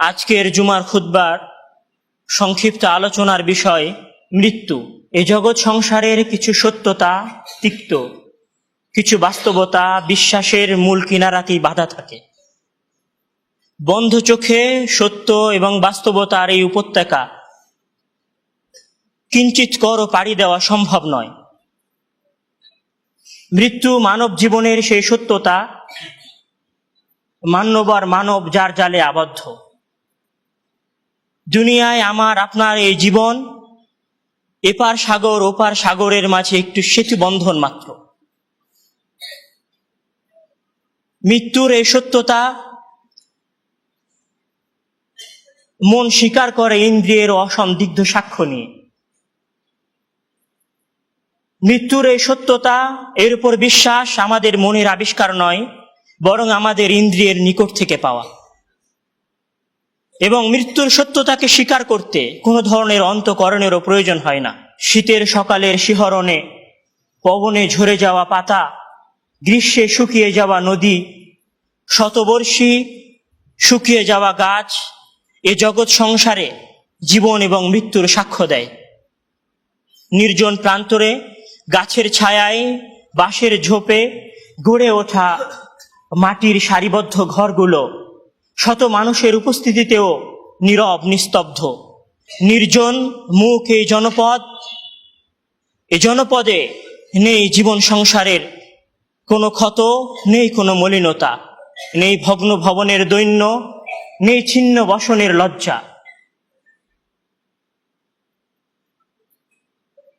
আজকের জুমার খুদ্বার সংক্ষিপ্ত আলোচনার বিষয় মৃত্যু। এ জগৎ সংসারের কিছু সত্যতা তিক্ত, কিছু বাস্তবতা বিশ্বাসের মূল কিনারাতেই বাধা থাকে। বন্ধ চোখে সত্য এবং বাস্তবতার এই উপত্যকা কিঞ্চিত করও পাড়ি দেওয়া সম্ভব নয়। মৃত্যু মানব জীবনের সেই সত্যতা মান্যবার মানব যার জালে আবদ্ধ। দুনিয়ায় আমার, আপনার এই জীবন, এপার সাগর, ওপার সাগরের মাঝে একটু সেতু বন্ধন মাত্র। মৃত্যুর এই সত্যতা মন স্বীকার করে ইন্দ্রিয়ের অসন্দিগ্ধ সাক্ষ্য নিয়ে। মৃত্যুর এই সত্যতা, এর উপর বিশ্বাস আমাদের মনের আবিষ্কার নয়, বরং আমাদের ইন্দ্রিয়ের নিকট থেকে পাওয়া। এবং মৃত্যুর সত্যতাকে স্বীকার করতে কোনো ধরনের অন্তকরণেরও প্রয়োজন হয় না। শীতের সকালের শিহরণে, পবনে ঝরে যাওয়া পাতা, গ্রীষ্মে শুকিয়ে যাওয়া নদী, শতবর্ষী শুকিয়ে যাওয়া গাছ, এ জগৎ সংসারে জীবন এবং মৃত্যুর সাক্ষ্য দেয়। নির্জন প্রান্তরে, গাছের ছায়ায়, বাঁশের ঝোপে গড়ে ওঠা মাটির সারিবদ্ধ ঘরগুলো শত মানুষের উপস্থিতিতেও নীরব, নিস্তব্ধ। নির্জন, মুখ এই জনপদ। এ জনপদে নেই জীবন সংসারের কোনো ক্ষত, নেই কোনো মলিনতা। নেই ভগ্ন ভবনের দৈন্য, নেই ছিন্ন বসনের লজ্জা।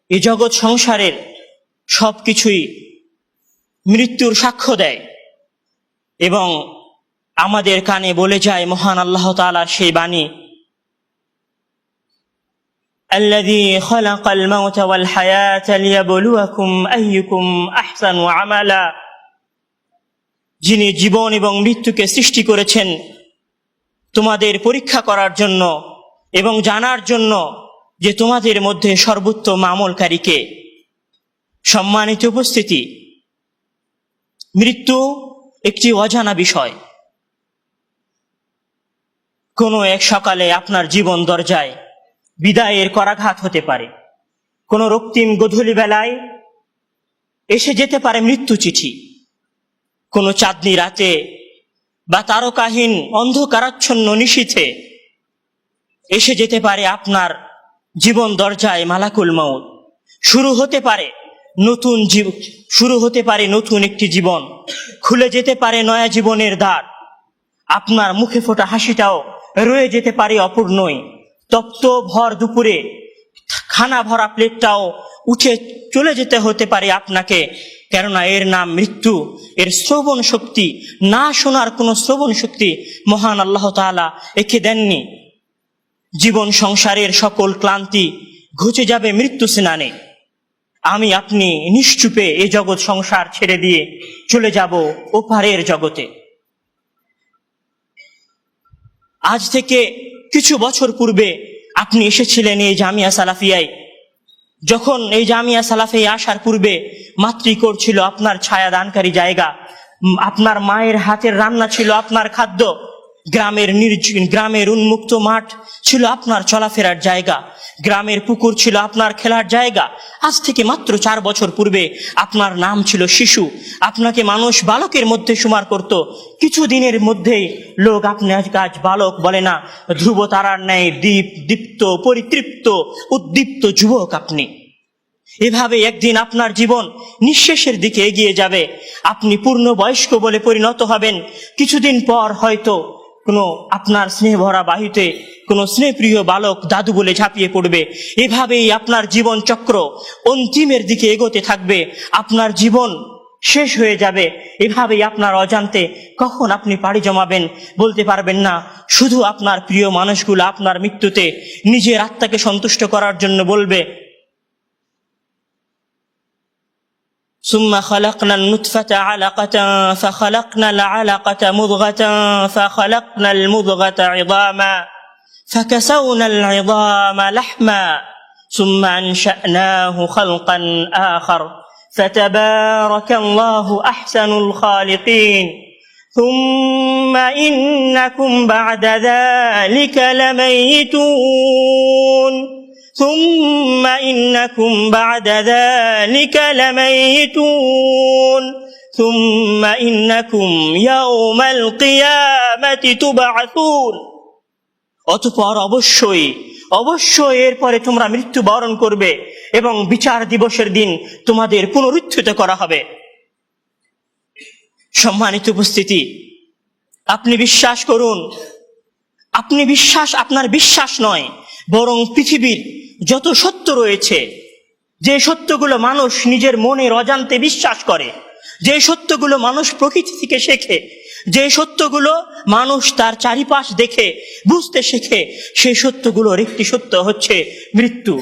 এ জগৎ সংসারের সব কিছুই মৃত্যুর সাক্ষ্য দেয় এবং আমাদের কানে বলে যায় মহান আল্লাহ তালার সেই বাণী الذي خلق الموت والحياة ليبلوكم أيكم أحسن عملا যিনি জীবন এবং মৃত্যুকে সৃষ্টি করেছেন তোমাদের পরীক্ষা করার জন্য এবং জানার জন্য যে তোমাদের মধ্যে সর্বোত্তম আমলকারীকে সম্মানিত উপস্থিতি মৃত্যু একটি অজানা বিষয় কোনো এক সকালে আপনার জীবন দরজায় বিদায়ের করাঘাত হতে পারে। কোনো রক্তিম গধূলি বেলায় এসে যেতে পারে মৃত্যু চিঠি। কোনো চাঁদনি রাতে বা তারকাহীন অন্ধকারাচ্ছন্ন নিশীথে এসে যেতে পারে আপনার জীবন দরজায় মালাকুল মৌত শুরু হতে পারে নতুন জীব, শুরু হতে পারে নতুন একটি জীবন। খুলে যেতে পারে নয়া জীবনের দ্বার। আপনার মুখে ফোটা হাসিটাও রয়ে যেতে পারে অপূর্ণই। তপ্ত ভর দুপুরে খানা ভরা প্লেটটাও উঠে চলে যেতে হতে পারে আপনাকে, কেননা এর নাম মৃত্যু, এর শ্রবণ শক্তি, না শোনার কোনো শ্রবণ শক্তি মহান আল্লাহ তাআলা একে দেননি। জীবন সংসারের সকল ক্লান্তি ঘুচে যাবে মৃত্যু স্নানে। আমি আপনি নিশ্চুপে এ জগৎ সংসার ছেড়ে দিয়ে চলে যাব ওপারের জগতে। আজ থেকে কিছু বছর পূর্বে আপনি এসেছিলেন এই জামিয়া সালাফিয়ায়। যখন এই জামিয়া সালাফিয়া আসার পূর্বে মাতৃকোর ছিল আপনার ছায়া দানকারী জায়গা আপনার মায়ের হাতের রান্না ছিল আপনার খাদ্য। গ্রামের নির্জন গ্রামের উন্মুক্ত মাঠ ছিল আপনার চলাফেরার জায়গা। গ্রামের পুকুর ছিল আপনার খেলার জায়গা। আজ থেকে মাত্র চার বছর পূর্বে আপনার নাম ছিল শিশু। আপনাকে মানুষ বালকের মধ্যে সুমার করত। কিছু দিনের মধ্যেই লোক আপনার কাজ বালক বলে না, ধ্রুব তারার ন্যায় দীপ, দীপ্ত, পরিতৃপ্ত, উদ্দীপ্ত যুবক আপনি। এভাবে একদিন আপনার জীবন নিঃশেষের দিকে এগিয়ে যাবে। আপনি পূর্ণ বয়স্ক বলে পরিণত হবেন। কিছুদিন পর হয়তো কোনো আপনার স্নেহ ভরা বাহিতে কোনো স্নেহপ্রিয় বালক দাদু বলে ঝাঁপিয়ে পড়বে। এভাবেই আপনার জীবন চক্র অন্তিমের দিকে এগোতে থাকবে। আপনার জীবন শেষ হয়ে যাবে। এভাবেই আপনার অজান্তে কখন আপনি পাড়ি জমাবেন বলতে পারবেন না। শুধু আপনার প্রিয় মানুষগুলো আপনার মৃত্যুতে নিজের আত্মাকে সন্তুষ্ট করার জন্য বলবে ثم خلقنا النطفة علقة فخلقنا العلقة مضغة فخلقنا المضغة عظاما فكسونا العظام لحما ثم أنشأناه خلقا آخر فتبارك الله أحسن الخالقين. ثم إنكم بعد ذلك لميتون. ثم إنكم بعد ذلك لميتون ثم إنكم يوم القيامة تبعثون অতপর অবশ্যই অবশ্যই এরপরে তোমরা মৃত্যুবরণ করবে এবং বিচার দিবসের দিন তোমাদের পুনরুত্থিত করা হবে সম্মানিত উপস্থিতি আপনি বিশ্বাস করুন আপনি বিশ্বাস আপনার বিশ্বাস নয় বরং পৃথিবীর যত সত্য রয়েছে, যে সত্যগুলো মানুষ নিজের মনের অজান্তে বিশ্বাস করে, যে সত্যগুলো মানুষ প্রকৃতি থেকে শেখে, যে সত্যগুলো মানুষ তার চারিপাশ দেখে, বুঝতে শেখে সেই সত্যগুলোর একটি সত্য হচ্ছে মৃত্যু।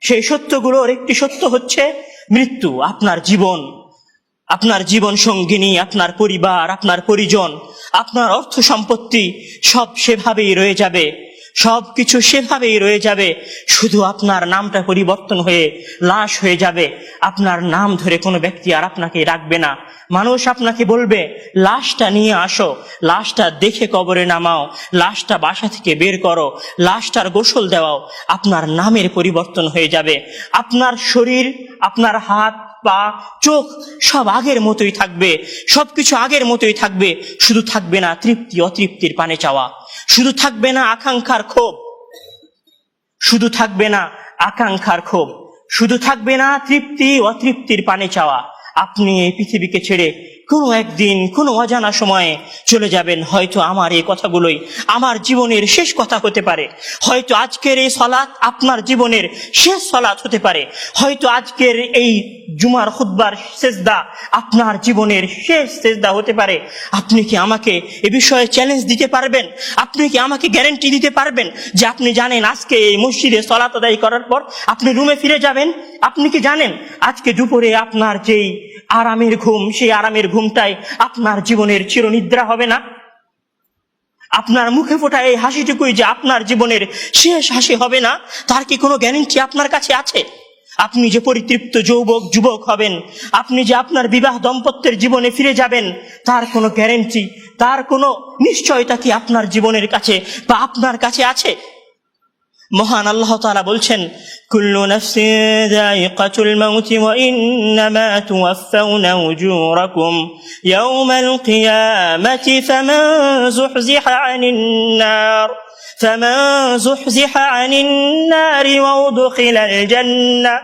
সেই সত্যগুলোর একটি সত্য হচ্ছে মৃত্যু, আপনার জীবন। আপনার জীবন সঙ্গিনী, আপনার পরিবার, আপনার পরিজন, আপনার অর্থ সম্পত্তি, সব সেভাবেই রয়ে যাবে। সব কিছু সেভাবেই রয়ে যাবে। শুধু আপনার নামটা পরিবর্তন হয়ে লাশ হয়ে যাবে। আপনার নাম ধরে কোনো ব্যক্তি আর আপনাকে রাখবে না। মানুষ আপনাকে বলবে, লাশটা নিয়ে আসো। লাশটা দেখে কবরে নামাও। লাশটা বাসা থেকে বের করো। লাশটার গোসল দেওয়াও। আপনার নামের পরিবর্তন হয়ে যাবে। আপনার শরীর, আপনার হাত পা চোখ সব আগের মতোই থাকবে। সবকিছু আগের মতোই থাকবে। শুধু থাকবে না তৃপ্তি, অতৃপ্তির পানে চাওয়া। শুধু থাকবে না আকাঙ্ক্ষার ক্ষোভ। শুধু থাকবে না আকাঙ্ক্ষার ক্ষোভ। শুধু থাকবে না তৃপ্তি, অতৃপ্তির পানে চাওয়া। আপনি এই পৃথিবীকে ছেড়ে কোনো একদিন, কোনো অজানা সময়ে চলে যাবেন। হয়তো আমার এই কথাগুলোই আমার জীবনের শেষ কথা হতে পারে। হয়তো আজকের এই সলাৎ আপনার জীবনের শেষ সলাৎ হতে পারে। হয়তো আজকের এই জুমার খুদ্বার সেজদা আপনার জীবনের শেষ সেজদা হতে পারে। আপনি কি আমাকে এ বিষয়ে চ্যালেঞ্জ দিতে পারবেন? আপনি কি আমাকে গ্যারেন্টি দিতে পারবেন যে আপনি জানেন আজকে এই মসজিদে সলাত আদায় করার পর আপনি রুমে ফিরে যাবেন? আপনি কি জানেন? আজকে দুপুরে আপনার যেই আরামের ঘুম, সেই আরামের ঘুমটাই আপনার জীবনের চিরনিদ্রা হবে না। আপনার মুখে ফোটা এই হাসিটুকুই যে আপনার জীবনের শেষ হাসি হবে না, তার কি কোনো গ্যারেন্টি আপনার কাছে আছে? আপনি যে পরিতৃপ্ত যৌবক, যুবক হবেন, আপনি যে আপনার বিবাহ দম্পত্যের জীবনে ফিরে যাবেন, তার কোনো গ্যারেন্টি, তার কোনো নিশ্চয়তা কি আপনার জীবনের কাছে বা আপনার কাছে আছে? মহান আল্লাহ তাআলা বলছেন কুল্লু নাফসিন যায়িকাতুল মাউতি ওয়া ইন্নামা তুওয়াফাউনা উজুরাকুম ইয়াওমাল কিয়ামাতি ফামান যুহজিহা আনিন নার فمن زحزح عن النار وأدخل الجنة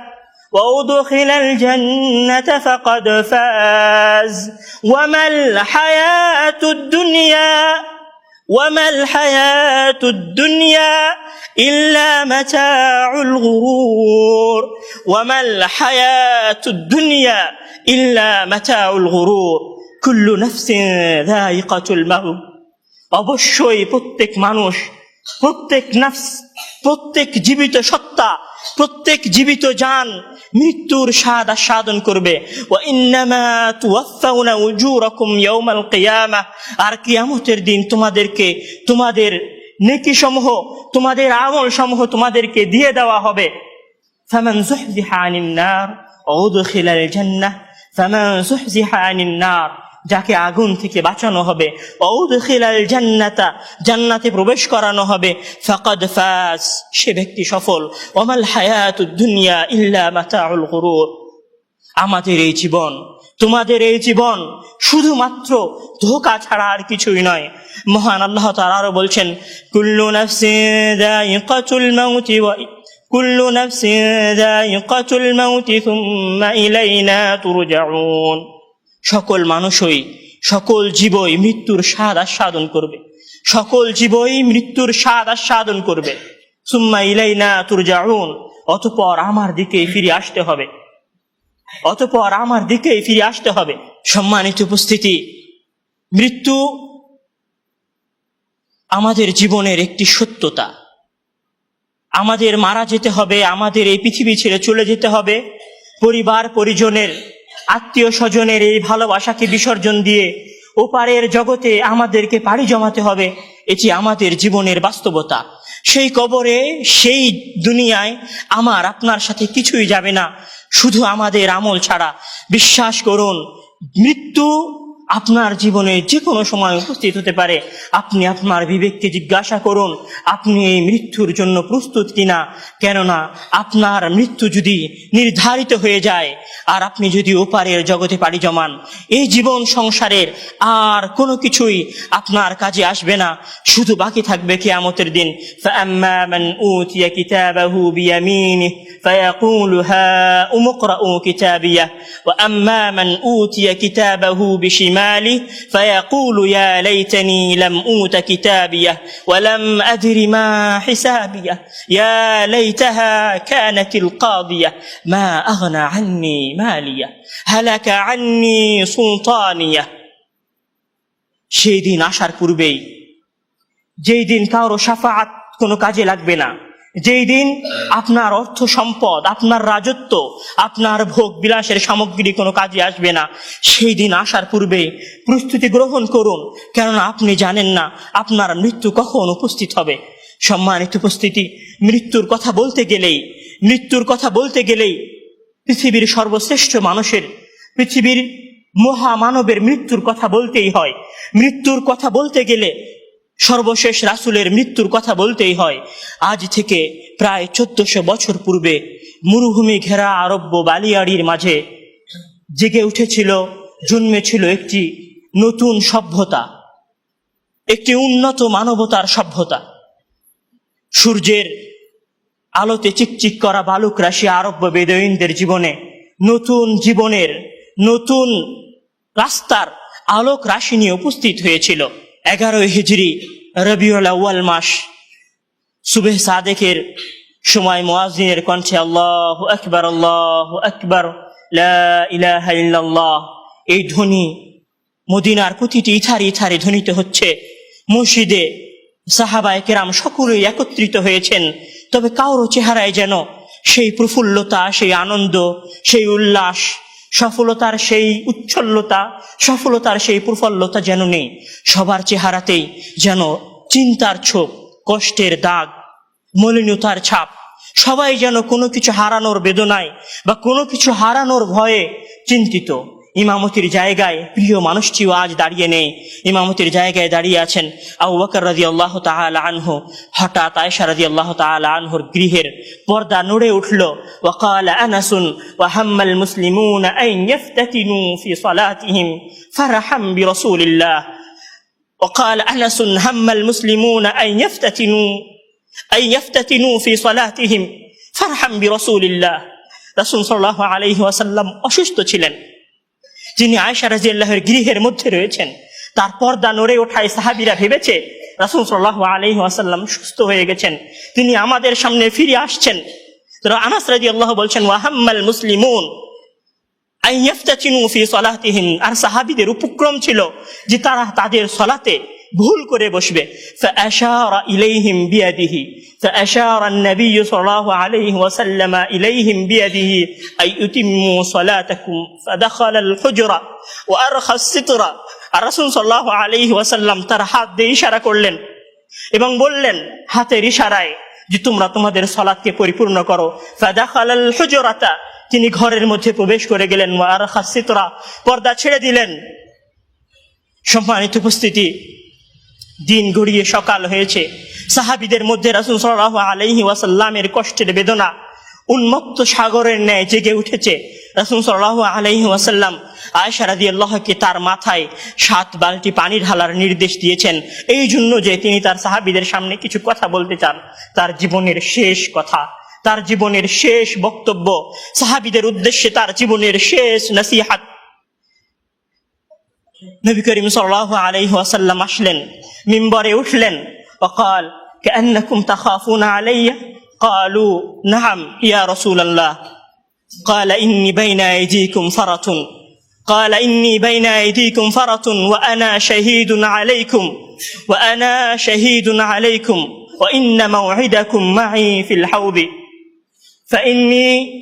وأدخل الجنة فقد فاز وما الحياة الدنيا وما الحياة الدنيا إلا متاع الغرور وما الحياة الدنيا إلا متاع الغرور كل نفس ذائقة الموت অবশ্যই প্রত্যেক মানুষ প্রত্যেক নফস, প্রত্যেক জীবিত সত্তা, প্রত্যেক জীবিত জান মৃত্যুর স্বাদ আস্বাদন করবে। আর কিয়ামতের দিন তোমাদেরকে, তোমাদের নেকি সমূহ তোমাদের আমল সমূহ তোমাদেরকে দিয়ে দেওয়া হবে। ফামান যাকে আগুন থেকে বাঁচানো হবে। জান্নাতা, জান্নাতে প্রবেশ করানো হবে। ফাকাদ ফাস, সে ব্যক্তি সফল। ওমাল হায়াতুদ দুনিয়া ইল্লা মাতাউল গুরুর। আমাদের এই জীবন, তোমাদের এই জীবন শুধুমাত্র ধোকা ছাড়া আর কিছুই নয়। মহান আল্লাহ তাআলা বলছেন, কুল্লু নাফসিন যায়িকাতুল মাউতি ওয়া কুল্লু নাফসিন যায়িকাতুল মাউতি সুম্মা ইলাইনা তুরজাউন। সকল মানুষই, সকল জীবই মৃত্যুর স্বাদ আস্বাদন করবে। সকল জীবই মৃত্যুর স্বাদ আস্বাদন করবে। সুম্মা ইলাই ইলাইনা তুরজাউন, অতপর আমার দিকে ফিরে আসতে হবে। অতপর আমার দিকে ফিরে আসতে হবে। সম্মানিত উপস্থিতি, মৃত্যু আমাদের জীবনের একটি সত্যতা। আমাদের মারা যেতে হবে, আমাদের এই পৃথিবী ছেড়ে চলে যেতে হবে। পরিবার, পরিজনের আত্মীয় স্বজনের এই ভালোবাসাকে বিসর্জন দিয়ে ওপারের জগতে আমাদেরকে পাড়ি জমাতে হবে, এটি আমাদের জীবনের বাস্তবতা। সেই কবরে, সেই দুনিয়ায় আমার আপনার সাথে কিছুই যাবে না, শুধু আমাদের আমল ছাড়া। বিশ্বাস করুন, মৃত্যু আপনার জীবনে যে কোনো সময় উপস্থিত হতে পারে আপনি আপনার বিবেককে জিজ্ঞাসা করুন আপনি এই মৃত্যুর জন্য প্রস্তুত কিনা কেননা আপনার মৃত্যু যদি নির্ধারিত হয়ে যায় আর আপনি যদি ওপারের জগতে পাড়ি জমান এই জীবন সংসারের আর কোনো কিছুই আপনার কাজে আসবে না শুধু বাকি থাকবে কিয়ামতের দিন فأما من أوتي كتابه بيمينه فيقول هاؤم اقرءوا كتابيه وأما من أوتي كتابه بشماله فيقول يا ليتني لم أوت كتابيه ولم أدر ما حسابيه يا ليتها كانت القاضية ما أغنى عني مالية هلك عني سلطانيه সেই দিন আসার পূর্বেই যেই দিন কারো সাফাত কোনো কাজে লাগবে না যেই দিন আপনার অর্থ সম্পদ, আপনার রাজত্ব, আপনার ভোগ বিলাসের সামগ্রী কোনো কাজে আসবে না, সেই দিন আসার পূর্বে প্রস্তুতি গ্রহণ করুন। কেননা আপনি জানেন না আপনার মৃত্যু কখন উপস্থিত হবে। সম্মানিত উপস্থিতি, মৃত্যুর কথা বলতে গেলেই, মৃত্যুর কথা বলতে গেলেই পৃথিবীর সর্বশ্রেষ্ঠ মানুষের, পৃথিবীর মহামানবের মৃত্যুর কথা বলতেই হয়। মৃত্যুর কথা বলতে গেলে সর্বশেষ রাসুলের মৃত্যুর কথা বলতেই হয়। আজ থেকে প্রায় চোদ্দশো বছর পূর্বে মরুভূমি ঘেরা আরব্য বালিয়াড়ির মাঝে জেগে উঠেছিল, জন্মেছিল একটি নতুন সভ্যতা। একটি উন্নত মানবতার সভ্যতা। সূর্যের আলোতে চিকচিক করা বালুক রাশি আরব্য বেদইনদের জীবনে নতুন জীবনের নতুন রাস্তার আলোক রাশি নিয়ে উপস্থিত হয়েছিল। এগারোই হিজড়ি রবিউল আউয়াল মাস। সুবেহ সাদেকের সময় মোয়াজিনের কণ্ঠে আল্লাহ আকবার আল্লাহ আকবার ইল্লাল্লাহ। এই ধ্বনি মদিনার প্রতিটি ইথারে ইথারে ধ্বনিত হচ্ছে। মসজিদে সাহাবায় কেরাম সকলেই একত্রিত হয়েছেন। তবে কারও চেহারায় যেন সেই প্রফুল্লতা, সেই আনন্দ, সেই উল্লাস সফলতার সেই উচ্ছল্লতা, সফলতার সেই প্রফুল্লতা যেন নেই। সবার চেহারাতেই যেন চিন্তার ছোপ, কষ্টের দাগ, মলিনতার ছাপ। সবাই যেন কোনো কিছু হারানোর বেদনায় বা কোনো কিছু হারানোর ভয়ে চিন্তিত। ইমামতির জায়গায় প্রিয় মানুষটিও আজ দাঁড়িয়ে নেই ইমামতির জায়গায় দাঁড়িয়ে আছেন আবু বকর রাজি আল্লাহ তাআলা আনহু হঠাৎ আয়েশা রাজি আল্লাহ তাআলা আনহুর গৃহের পর্দা নড়ে উঠল ওয়াকাল আনাসুন وهم المسلمون أن يفتتنوا في صلاتهم فرحا برسول الله وقال أنس هم المسلمون أن يفتتنوا أن يفتتنوا في صلاتهم فرحا برسول الله রাসূল সাল্লাল্লাহু আলাইহি ওয়াসাল্লাম অসুস্থ ছিলেন যিনি আয়েশা রাজিয়াল্লাহের গৃহের মধ্যে রয়েছেন, তার পর্দা নড়ে ওঠায় সাহাবিরা ভেবেছে, রাসুল সাল্লাহ আলাইহি আসাল্লাম সুস্থ হয়ে গেছেন, তিনি আমাদের সামনে ফিরে আসছেন। আনাস আল্লাহ বলছেন ওয়াহাম্মাল মুসলিমুন আর সাহাবিদের উপক্রম ছিল যে তারা তাদের সলাতে ভুল করে বসবে فأشار إليهم بيده فأشار النبي صلى الله عليه وسلم إليهم بيده أي أتموا صلاتكم فدخل الحجرة وأرخى الستر الرسول صلى الله عليه وسلم তার হাত দিয়ে ইশারা করলেন এবং বললেন হাতের ইশারায় যে তোমরা তোমাদের সলাদকে পরিপূর্ণ করো ফাদাখালাল হুজরাতা তিনি ঘরের মধ্যে প্রবেশ করে গেলেন আর হাসিতরা পর্দা ছেড়ে দিলেন সম্মানিত উপস্থিতি দিন গড়িয়ে সকাল হয়েছে। সাহাবিদের মধ্যে রাসুল সাল্লাহ আলহি ওয়াসাল্লামের কষ্টের বেদনা, উন্মত্ত সাগরের ন্যায় জেগে উঠেছে। রাসুল সাল্লাহ আলহি ওয়াসাল্লাম আয়সা রাদি আল্লাহকে তার মাথায় সাত বালটি পানি ঢালার নির্দেশ দিয়েছেন। এই জন্য যে তিনি তার সাহাবিদের সামনে কিছু কথা বলতে চান, তার জীবনের শেষ কথা, তার জীবনের শেষ বক্তব্য, সাহাবিদের উদ্দেশ্যে তার জীবনের শেষ নসিহাত। নবী করিম সাল্লাল্লাহু আলাইহি ওয়াসাল্লাম আসলেন মিম্বরে উঠলেন وقال كأنكم تخافون علي قالوا نعم يا رسول الله قال إني بين أيديكم فرط قال إني بين أيديكم فرط وأنا شهيد عليكم وأنا شهيد عليكم وإن موعدكم معي في الحوض فإني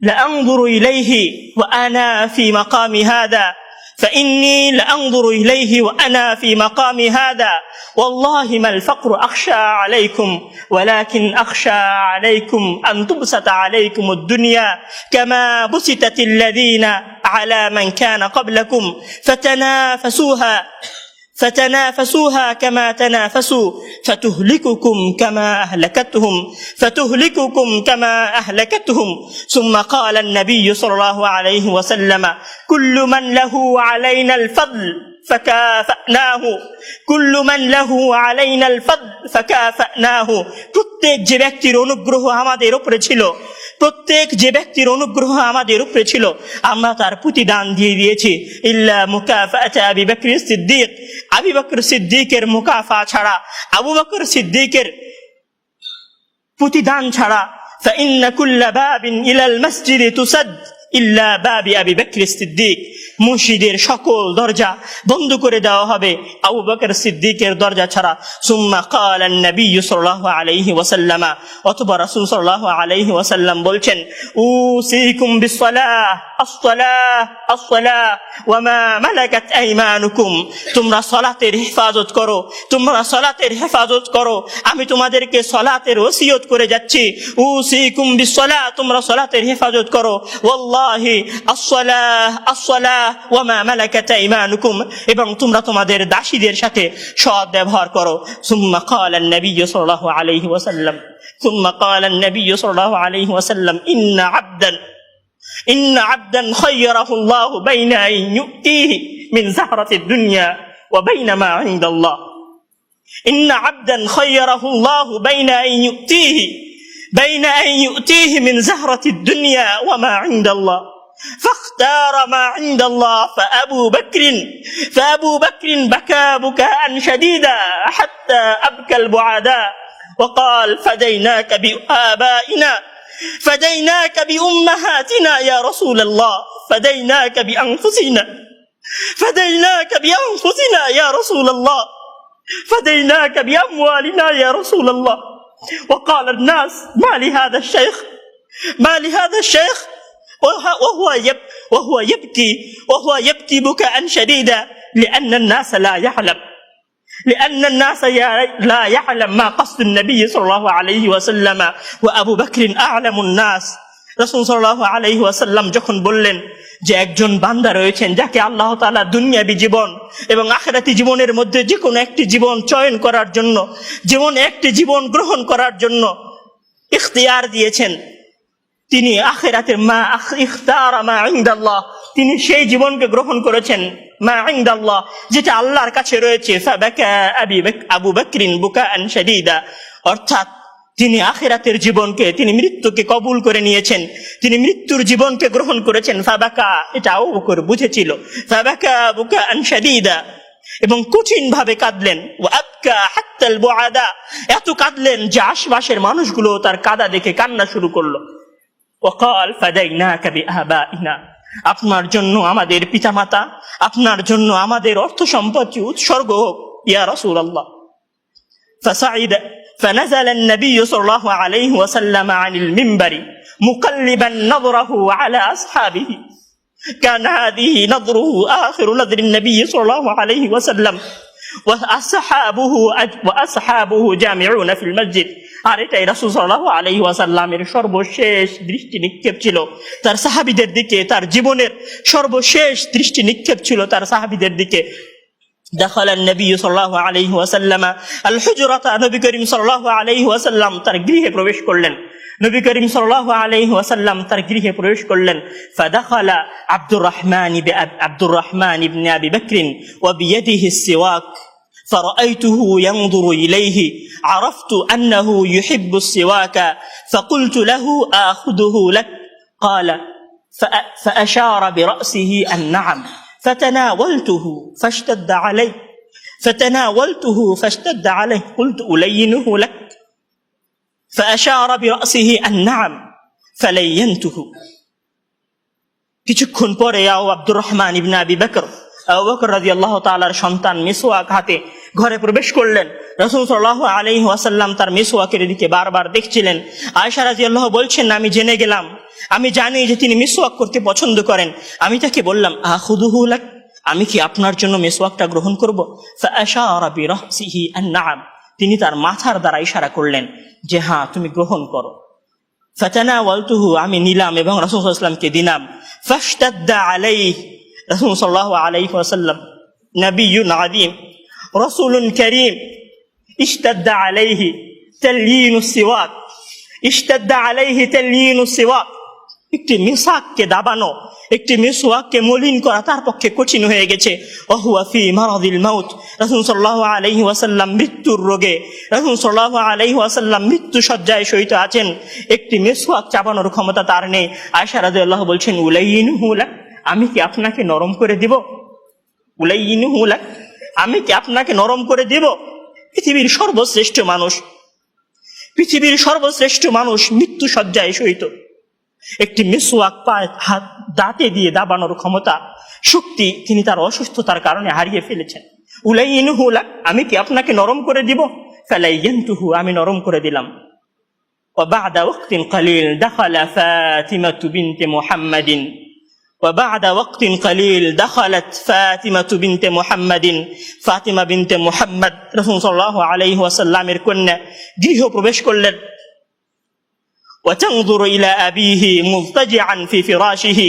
لأنظر إليه وأنا في مقام هذا فإني لأنظر إليه وأنا في مقام هذا. والله ما الفقر أخشى عليكم ولكن أخشى عليكم أن تبسط عليكم الدنيا. كما بسطت الذين على من كان قبلكم فتنافسوها. فتنافسوها كما تنافسوا فتهلككم كما أهلكتهم فتهلككم كما أهلكتهم ثم قال النبي صلى الله عليه وسلم كل من له علينا الفضل فكافأناه كل من له علينا الفضل فكافأناه প্রত্যেক যে ব্যক্তির অনুগ্রহ আমাদের উপরে ছিল প্রত্যেক যে ব্যক্তির অনুগ্রহ আমাদের উপরে ছিল আমরা তার প্রতিদান দিয়ে দিয়েছি ইল্লা মুকাফাতা আবি বকর সিদ্দিক আবি বকর সিদ্দিকের মুকাফা ছাড়া আবু বকর সিদ্দিকের প্রতিদান ছাড়া فإن كل باب إلى المسجد تسد ইল্লা বাবি আবি বকর সিদ্দিক মসজিদের সকল দরজা বন্ধ করে দেওয়া হবে। আবু বকর সিদ্দিকের দরজা ছাড়া। সুম্মা কাল নবী সাল্লাহ আলাইহি ওয়াসাল্লামা। অথবা রাসূল সাল্লাহ আলাইহি ওয়াসাল্লাম বলছেন, উসিকুম বিসসালাহ, আসসালাহ আসসালাহ ওয়া মা মালাকাত আইমানুকুম। তোমরা সালাতের হেফাজত করো, তোমরা সালাতের হেফাজত করো। আমি তোমাদেরকে সালাতের ওসিয়ত করে যাচ্ছি। উসিকুম বিসসালাহ, তোমরা সালাতের হেফাজত করো। ওয়াল্লাহি, আসসালাহ আসসালাহ ওয়ামা মালাকাত আইমানুকুম এবং তোমরা তোমাদের দাসীদের সাথে সৎ ব্যবহার করো সুম্মা قال النبي صلى الله عليه وسلم ثم قال النبي صلى الله عليه وسلم إن عبدا إن عبدا خيره الله بين أن يؤتيه من زهرة الدنيا وبين ما عند الله إن عبدا خيره الله بين أن يؤتيه بين أن يؤتيه من زهرة الدنيا وما عند الله فاختار ما عند الله فأبو بكر فأبو بكر بكى بكاء شديدا حتى أبكى البعداء وقال فديناك بآبائنا فديناك بأمهاتنا يا رسول الله فديناك بأنفسنا فديناك بأنفسنا يا رسول الله فديناك بأموالنا يا رسول الله. وقال الناس ما لهذا الشيخ؟ ما لهذا الشيخ؟ وهو يب وهو يبكي وهو يبكي بكاء شديدا لأن الناس لا يعلم لأن الناس يا- لا يعلم ما قصد النبي صلى الله عليه وسلم وأبو بكر أعلم الناس রসুল সাল্লাহ আলহি ওয়াসাল্লাম যখন বললেন যে একজন বান্দা রয়েছেন যাকে আল্লাহ তাআলা দুনিয়াবি জীবন এবং আখেরাতি জীবনের মধ্যে যে কোনো একটি জীবন চয়ন করার জন্য যেমন একটি জীবন গ্রহণ করার জন্য ইখতিয়ার দিয়েছেন তিনি আখেরাতের মা ইখতার মা ইনদাল্লাহ। তিনি সেই জীবনকে গ্রহণ করেছেন মা ইনদাল্লাহ, যেটা আল্লাহর কাছে রয়েছে। আবি বাক- বকরিন বুকাআন শাদীদা। অর্থাৎ তিনি আখেরাতের জীবনকে, তিনি মৃত্যুকে কবুল করে নিয়েছেন। তিনি মৃত্যুর জীবনকে গ্রহণ করেছেন। ফাবাকা, এটা আবু বকর বুঝেছিল। ফাবাকা বুকাআন শাদীদা। এবং কঠিন ভাবে কাঁদলেন এত কাঁদলেন যে আশপাশের মানুষগুলো তার কাদা দেখে কান্না শুরু করল। وقال فديناك بآبائنا আপনার জন্য আমাদের পিতামাতা আপনার জন্য আমাদের অর্থ সম্পত্তি উৎসর্গ হোক ইয়া রাসূল আল্লাহ فصعد فنزل النبي صلى الله عليه وسلم عن المنبر مقلبا نظره على أصحابه كان هذه نظره آخر نظر النبي صلى الله عليه وسلم আর এটাই রাসুল সাল্লাহ আলহি ওয়াসাল্লামের সর্বশেষ দৃষ্টি নিক্ষেপ ছিল। তার সাহাবিদের দিকে, তার জীবনের সর্বশেষ দৃষ্টি নিক্ষেপ ছিল তার সাহাবিদের দিকে। دخل النبي صلى الله عليه وسلم الحجرة নবী করিম সাল্লাল্লাহু আলাইহি ওয়াসাল্লাম তার গৃহে প্রবেশ করলেন নবী করিম সাল্লাল্লাহু আলাইহি ওয়াসাল্লাম তার গৃহে প্রবেশ করলেন فدخل عبد الرحمن بأب- عبد الرحمن بن ابي بكر وبيده السواك فرأيته ينظر إليه عرفت أنه يحب السواك فقلت له آخذه لك قال فأ- فأشار برأسه النعم فتناولته فاشتد عليه فتناولته فاشتد عليه قلت ألينه لك فأشار برأسه النعم فلينته কিছুক্ষণ পরে আও আব্দুর রহমান ইবনে আবি বকর আবু বকর রাদিয়াল্লাহু তাআলার সন্তান মিসওয়াক হাতে ঘরে প্রবেশ করলেন রাসূল সাল্লাল্লাহু আলাইহি ওয়াসাল্লাম তার মিসওয়াকের দিকে বারবার দেখছিলেন আয়েশা রাদিয়াল্লাহু বলছেন আমি জেনে গেলাম আমি জানি যে তিনি মিসওয়াক করতে পছন্দ করেন। আমি তাকে বললাম আহুদুহুলাক আমি কি আপনার জন্য মিসওয়াকটা গ্রহণ করব? তিনি তার মাথার দ্বারা ইশারা করলেন যে হ্যাঁ তুমি গ্রহণ করো। ফাতানাওয়ালতুহু, আমি নিলাম এবং রসুলামকে দিলাম। ফাস্তাদ্দা আলাই রসুল সাল্লাহ আলাই ওয়াসাল্লাম নবীন আদিম রসুলুন করিম। ইস্তাদ্দা আলাইহি তাল্লিনু সিওয়াক। ইস্তাদ্দা আলাইহি তাল্লিনু সিওয়াক। একটি মিসাককে দাবানো, একটি মিসওয়াককে মলিন করা তার পক্ষে কঠিন হয়ে গেছে। ওহুয়া ফি মারাদিল মাউত। রাসূল সাল্লাল্লাহু আলাইহি ওয়াসাল্লাম মৃত্যুর রোগে। রাসূল সাল্লাল্লাহু আলাইহি ওয়াসাল্লাম মৃত্যু সজ্জায় সহিত আছেন। একটি মিসওয়াক চাবানোর ক্ষমতা তার নেই। আয়েশা রাদিয়াল্লাহু বলছেন, উলাইনহু লাক, আমি কি আপনাকে নরম করে দিব? উলাইনহু লাক, আমি কি আপনাকে নরম করে দিব? পৃথিবীর সর্বশ্রেষ্ঠ মানুষ। পৃথিবীর সর্বশ্রেষ্ঠ মানুষ মৃত্যু সজ্জায় সহিত একটি মিসওয়াক পায় হাত দাঁতে দিয়ে দাবানোর ক্ষমতা শক্তি তিনি তার অসুস্থতার কারণে হারিয়ে ফেলেছেন উলাইনুহু লাক আমি কি আপনাকে নরম করে দিব ফালাইয়ান্তুহু আমি নরম করে দিলাম وبعد وقت قليل دخل فاطمة بنت محمد وبعد وقت قليل دخلت فاطمة بنت محمد فاطمة بنت محمد رسول صلى الله عليه وسلم কন্যা গৃহ প্রবেশ করলেন وتنظر إلى أبيه مضطجعا في فراشه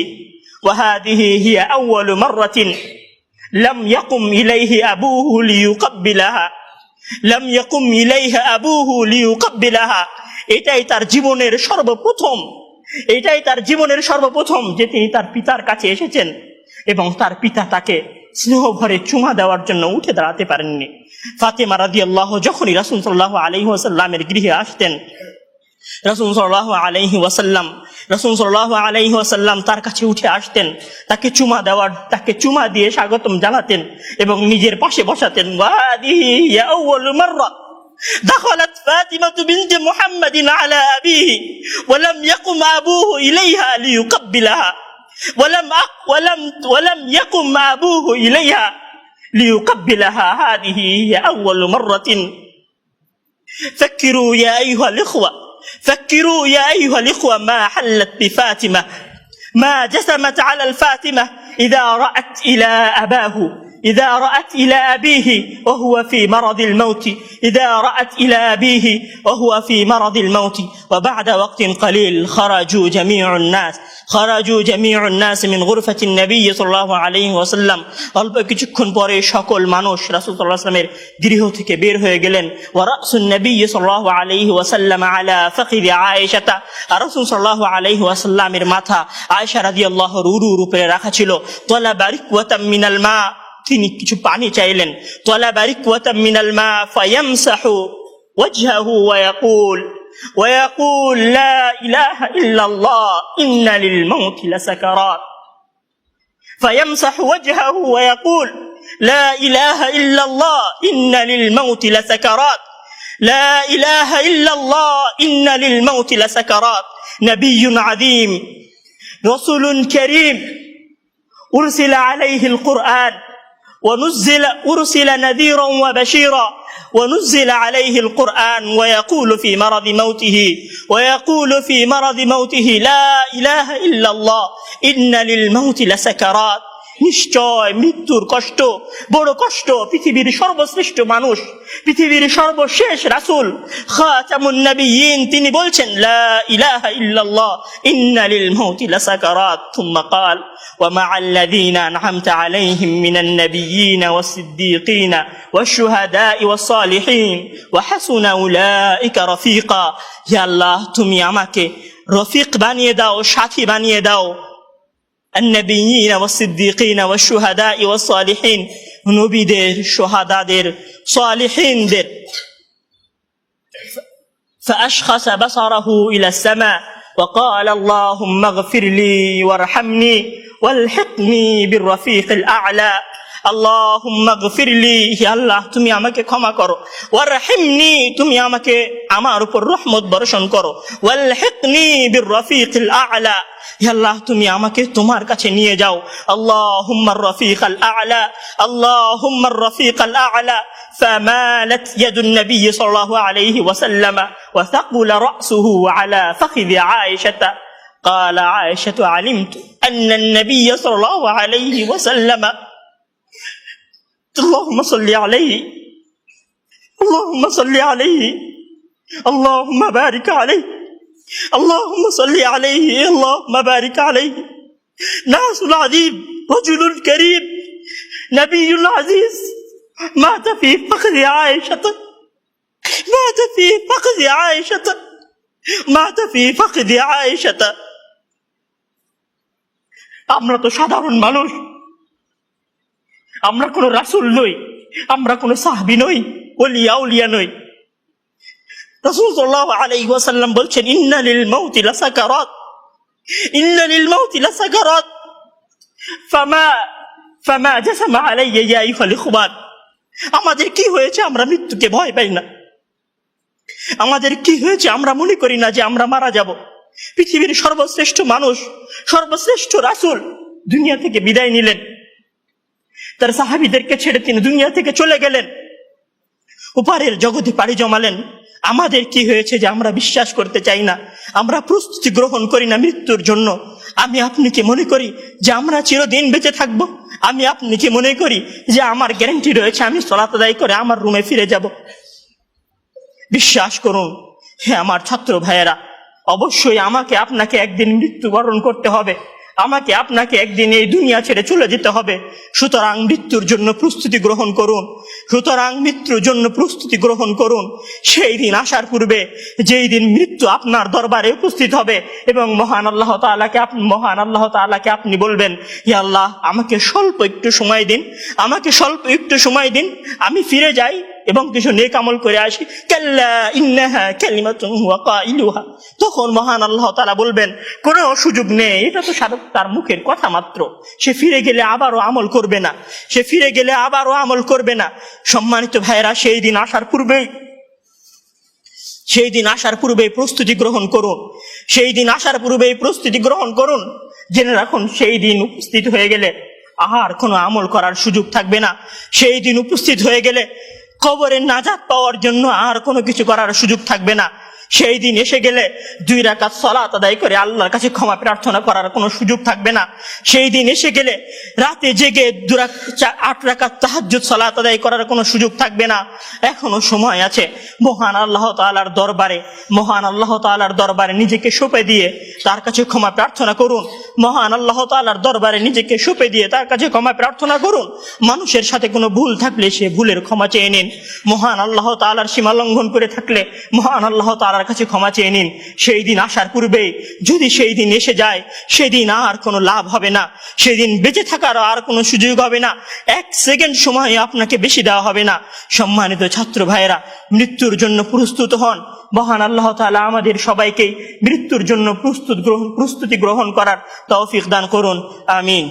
وهذه هي أول مرة لم يقم إليه أبوه ليقبلها لم يقم إليها أبوه ليقبلها এটাই তার জীবনের সর্বপ্রথম এটাই তার জীবনের সর্বপ্রথম যে তিনি তার পিতার কাছে এসেছেন এবং তার পিতা তাকে স্নেহ ভরে চুমা দেওয়ার জন্য উঠে দাঁড়াতে পারেননি ফাতেমা রাদি আল্লাহ যখনই রাসুল সাল্লাহ আলহিহাসাল্লামের গৃহে আসতেন রসুল সাল্লাহ আলাইহি ওয়াসাল্লাম রসুল সাল্লাহ আলাইহি ওয়াসাল্লাম তার কাছে উঠে আসতেন তাকে চুমা দেওয়ার তাকে চুমা দিয়ে স্বাগতম জানাতেন এবং নিজের পাশে বসাতেন ওয়াদিহি ইয়া আউয়ালু মাররা دخلت فاطمة بنت محمد على أبيه ولم يقم أبوه إليها ليقبلها ولم أق ولم ولم يقم أبوه إليها ليقبلها هذه هي أول مرة فكروا يا أيها الإخوة فكروا يا أيها الإخوة ما حلت بفاطمة ما جسمت على الفاطمة إذا رأت إلى أباه. إذا رأت إلى أبيه وهو في مرض الموت إذا رأت إلى أبيه وهو في مرض الموت وبعد وقت قليل خرجوا جميع الناس خرجوا جميع الناس من غرفة النبي صلى الله عليه وسلم অল্প কিছুক্ষণ পরে সকল মানুষ রাসূল সাল্লাল্লাহু আলাইহি ওয়াসাল্লামের গৃহ থেকে বের হয়ে গেলেন ورأس النبي صلى الله عليه وسلم على فخذ عائشة আর রাসূল সাল্লাল্লাহু আলাইহি ওয়াসাল্লামের মাথা আয়েশা রাদিয়াল্লাহু রুরু রূপে রাখা ছিল তলা বারিক ওয়াতাম মিনাল মা তিনি কিছু পানি চাইলেন তলা বারিক ওয়াতাম মিনাল মা ফায়ামসাহু ওয়াজহাহু ওয়া ইয়াকুল ويقول لا إله إلا الله إن للموت لسكرات فيمسح وجهه ويقول لا إله إلا الله إن للموت لسكرات لا إله إلا الله إن للموت لسكرات نبي عظيم رسول كريم أرسل عليه القرآن ونزل أرسل نذيرا وبشيرا. ونزل عليه القرآن ويقول في مرض موته ويقول في مرض موته لا إله إلا الله إن للموت لسكرات. নিশ্চয় মৃত্যুর কষ্ট বড় কষ্ট পৃথিবীর সর্বশ্রেষ্ঠ মানুষ পৃথিবীর সর্বশেষ রাসূল খাতামুন নবিয়িন তিনি বলছেন লা ইলাহা ইল্লাল্লাহ ইন্না লিল মাউতি লাসাকারাত থুম্মা قال ومع الذين أنعمت عليهم من النبيين والصديقين والشهداء والصالحين وحسن أولئك رفيقا يا الله তুমি আমাকে রফিক বানিয়ে দাও সাথী বানিয়ে দাও النبيين والصديقين والشهداء والصالحين নবীদের শহাদাদের সালিহীনদের فأشخص بصره إلى السماء وقال اللهم اغفر لي وارحمني والحقني بالرفيق الأعلى. اللهم اغفر لي يا الله তুমি আমাকে ক্ষমা করো ওয়ারহিমনি তুমি আমাকে আমার উপর রহমত বর্ষণ করো ওয়ালহিকনি বিররফিকিল আ'লা ইয়া আল্লাহ তুমি আমাকে তোমার কাছে নিয়ে যাও আল্লাহুম্মা রফিকাল আ'লা আল্লাহুম্মা রফিকাল আ'লা فمالت يد النبي صلى الله عليه وسلم وثقل رأسه على فخذ عائشة قال عائشة علمت أن النبي صلى الله عليه وسلم اللهم صل عليه اللهم صل عليه اللهم بارك عليه اللهم صل عليه اللهم بارك عليه ناس العظيم رجل كريم نبي عزيز مات في فخذ عائشة مات في فخذ عائشة مات في فخذ عائشة আমরা তো সাধারণ মানুষ আমরা কোনো রাসুল নই, আমরা কোনো সাহাবী নই ওলিয়া উলিয়া নই। রাসূল সাল্লাল্লাহু আলাইহি ওয়াসাল্লাম বলছেন, ইন্না লিল মাউতি লাসাকারাত, ইন্না লিল মাউতি লাসাকারাত, ফামা ফামা জাসামা আলাইয়া ইয়া আইয়ুহাল ইখওয়ান আমাদের কি হয়েছে আমরা মৃত্যুকে ভয় পাই না। আমাদের কি হয়েছে আমরা মনে করি না যে আমরা মারা যাব। পৃথিবীর সর্বশ্রেষ্ঠ মানুষ, সর্বশ্রেষ্ঠ রাসূল দুনিয়া থেকে বিদায় নিলেন। তার সাহাবিদেরকে ছেড়ে তিনি দুনিয়া থেকে চলে গেলেন। উপারের জগতে পাড়ি জমালেন। আমাদের কি হয়েছে যে আমরা বিশ্বাস করতে চাই না? আমরা প্রস্তুতি গ্রহণ করি না মৃত্যুর জন্য। আমি আপনি কি মনে করি যে আমরা চিরদিন বেঁচে থাকব? আমি আপনি কি মনে করি যে আমার গ্যারান্টি রয়েছে আমি সলাত করে আমার রুমে ফিরে যাব? বিশ্বাস করুন হ্যাঁ আমার ছাত্র ভাইয়েরা, অবশ্যই আমাকে আপনাকে একদিন মৃত্যুবরণ করতে হবে। আমাকে, আপনাকে একদিন এই দুনিয়া ছেড়ে চলে যেতে হবে। সুতরাং মৃত্যুর জন্য প্রস্তুতি গ্রহণ করুন। সুতরাং মৃত্যুর জন্য প্রস্তুতি গ্রহণ করুন। সেই দিন আসার পূর্বে, যেই দিন মৃত্যু আপনার দরবারে উপস্থিত হবে এবং মহান আল্লাহ তাআলাকে আপনি মহান আল্লাহ তাআলাকে আপনি বলবেন, হে আল্লাহ, আমাকে স্বল্প একটু সময় দিন। আমাকে স্বল্প একটু সময় দিন। আমি ফিরে যাই এবং কিছু নেক আমল করে আসি। কাল্লা ইন্নাহা কালিমাতুন হুয়া কাইলুহা। তখন মহান আল্লাহ তাআলা বলবেন, কোনো সুযোগ নেই, এটা তো সারা তার মুখের কথা মাত্র। সে ফিরে গেলে আবারও আমল করবে না। সে ফিরে গেলে আবারও আমল করবে না। সম্মানিত ভাইয়েরা, সেই দিন আসার পূর্বেই সেই দিন আসার পূর্বেই প্রস্তুতি গ্রহণ করুন। সেই দিন আসার পূর্বেই প্রস্তুতি গ্রহণ করুন। জেনে রাখুন, সেই দিন উপস্থিত হয়ে গেলে আর কোনো আমল করার সুযোগ থাকবে না। সেই দিন উপস্থিত হয়ে গেলে কবরের নাজাত পাওয়ার জন্য আর কোনো কিছু করার সুযোগ থাকবে না। সেই দিন এসে গেলে দুই রাকাত সলাত আদায় করে আল্লাহর কাছে ক্ষমা প্রার্থনা করার কোনো সুযোগ থাকবে না। সেই দিন এসে গেলে রাতে জেগে দুরাক আট রাকাত তাহাজ্জুদ সলাত আদায় করার কোনো সুযোগ থাকবে না। এখনও সময় আছে। মহান আল্লাহ তাআলার দরবারে, মহান আল্লাহ তাআলার দরবারে নিজেকে সঁপে দিয়ে তার কাছে ক্ষমা প্রার্থনা করুন। মহান আল্লাহ তাআলার দরবারে নিজেকে সঁপে দিয়ে তার কাছে ক্ষমা প্রার্থনা করুন। মানুষের সাথে কোনো ভুল থাকলে সে ভুলের ক্ষমা চেয়ে নিন। মহান আল্লাহ তালার সীমা লঙ্ঘন করে থাকলে মহান আল্লাহ তাআলার কাছে ক্ষমা চেয়ে নিন। সেই দিন আসার পূর্বে যদি সেই দিন এসে যায়, সেদিন আর কোনো লাভ হবে না। সেদিন বেঁচে থাকার আর কোনো সুযোগ হবে না। এক সেকেন্ড সময় আপনাকে বেশি দেওয়া হবে না। সম্মানিত ছাত্র ভাইয়েরা, মৃত্যুর জন্য প্রস্তুত হন। মহান আল্লাহ তাআলা আমাদের সবাইকেই মৃত্যুর জন্য প্রস্তুত গ্রহণ প্রস্তুতি গ্রহণ করার তৌফিক দান করুন। আমিন।